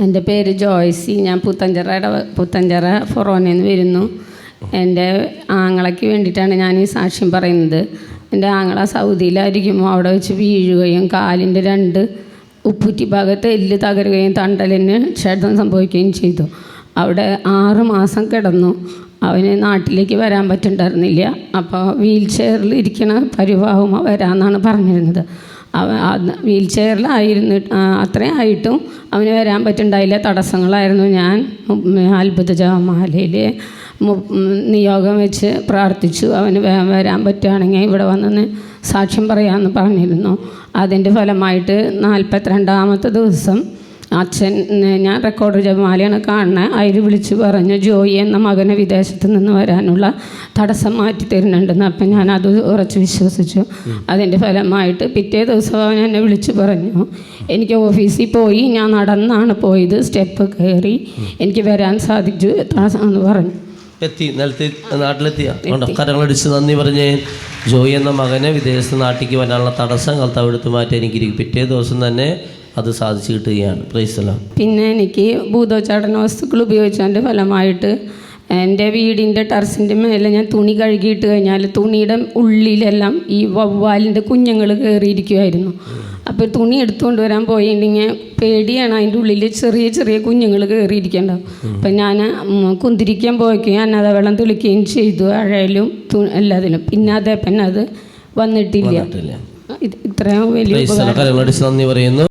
എന്റെ പേര് ജോയ്സി. ഞാൻ പുത്തഞ്ചിറയുടെ പുത്തഞ്ചിറ ഫൊറോനയിൽ നിന്ന് വരുന്നു. എന്റെ ആങ്ങളയ്ക്ക് വേണ്ടിയിട്ടാണ് ഞാൻ ഈ സാക്ഷ്യം പറയുന്നത്. എന്റെ ആങ്ങള സൗദിയിലായിരിക്കും അവിടെ വെച്ച് വീഴുകയും കാലിന്റെ രണ്ട് ഉപ്പുറ്റി ഭാഗത്ത് എല്ല് തകരുകയും തണ്ടലിന് ക്ഷതം സംഭവിക്കുകയും ചെയ്തു. അവിടെ ആറ് മാസം കിടന്നു. അവന് നാട്ടിലേക്ക് വരാൻ പറ്റുന്നുണ്ടായിരുന്നില്ല. അപ്പോൾ വീൽ ചെയറിൽ ഇരിക്കണ പരിവാഹമോ വരാമെന്നാണ് പറഞ്ഞിരുന്നത്. വീൽ ചെയറിലായിരുന്നു അത്രയും ആയിട്ടും അവന് വരാൻ പറ്റുണ്ടായില്ല. തടസ്സങ്ങളായിരുന്നു ഞാൻ. അത്ഭുത ജപമാലയിൽ നിയോഗം വെച്ച് പ്രാർത്ഥിച്ചു. അവന് വരാൻ പറ്റുകയാണെങ്കിൽ ഇവിടെ വന്നെന്ന് സാക്ഷ്യം പറയാമെന്ന് പറഞ്ഞിരുന്നു. അതിന്റെ ഫലമായിട്ട് നാൽപ്പത്തിരണ്ടാമത്തെ ദിവസം അച്ഛൻ ഞാൻ റെക്കോർഡ് ജപമാലയാണ് കാണുന്നത് അതിൽ വിളിച്ച് പറഞ്ഞു ജോയി എന്ന മകനെ വിദേശത്ത് നിന്ന് വരാനുള്ള തടസ്സം മാറ്റി തരുന്നുണ്ടെന്ന് അപ്പം ഞാൻ അത് ഉറച്ച് വിശ്വസിച്ചു. അതിന്റെ ഫലമായിട്ട് പിറ്റേ ദിവസം അവൻ എന്നെ വിളിച്ച് പറഞ്ഞു എനിക്ക് ഓഫീസിൽ പോയി ഞാൻ നടന്നാണ് പോയത് സ്റ്റെപ്പ് കയറി എനിക്ക് വരാൻ സാധിച്ചു എന്ന് പറഞ്ഞു. എത്തി നിലത്തി നാട്ടിലെത്തിയ. കരങ്ങളടിച്ച് നന്ദി പറഞ്ഞ് ജോയി എന്ന മകനെ വിദേശത്ത് നാട്ടിലേക്ക് വരാനുള്ള തടസ്സം കർത്താവ് എടുത്തു മാറ്റി എനിക്ക് പിറ്റേ ദിവസം തന്നെ അത് സാധിച്ചു കിട്ടുകയാണ്. പ്രൈസലാം പിന്നെ എനിക്ക് ഭൂതോച്ചാടന വസ്തുക്കൾ ഉപയോഗിച്ചതിന്റെ ഫലമായിട്ട് എന്റെ വീടിന്റെ ടെറസിന്റെ മേലെ ഞാൻ തുണി കഴുകിയിട്ട് കഴിഞ്ഞാൽ തുണിയുടെ ഉള്ളിലെല്ലാം ഈ വവ്വാലിന്റെ കുഞ്ഞുങ്ങൾ കയറിയിരിക്കുമായിരുന്നു അപ്പോൾ തുണി എടുത്തുകൊണ്ട് വരാൻ പോയിട്ടുണ്ടെങ്കിൽ പേടിയാണ് അതിന്റെ ഉള്ളിൽ ചെറിയ ചെറിയ കുഞ്ഞുങ്ങൾ കയറിയിരിക്കണ്ടാവും അപ്പം ഞാൻ കുന്തിരിക്കാൻ പോയിക്കുകയും അന്നത വെള്ളം തെളിക്കുകയും ചെയ്തു. അഴയിലും തു എല്ലാത്തിലും. പിന്നെ അതേ പിന്നെ അത് വന്നിട്ടില്ല. ഇത്രയും വലിയ നന്ദി പറയുന്നു.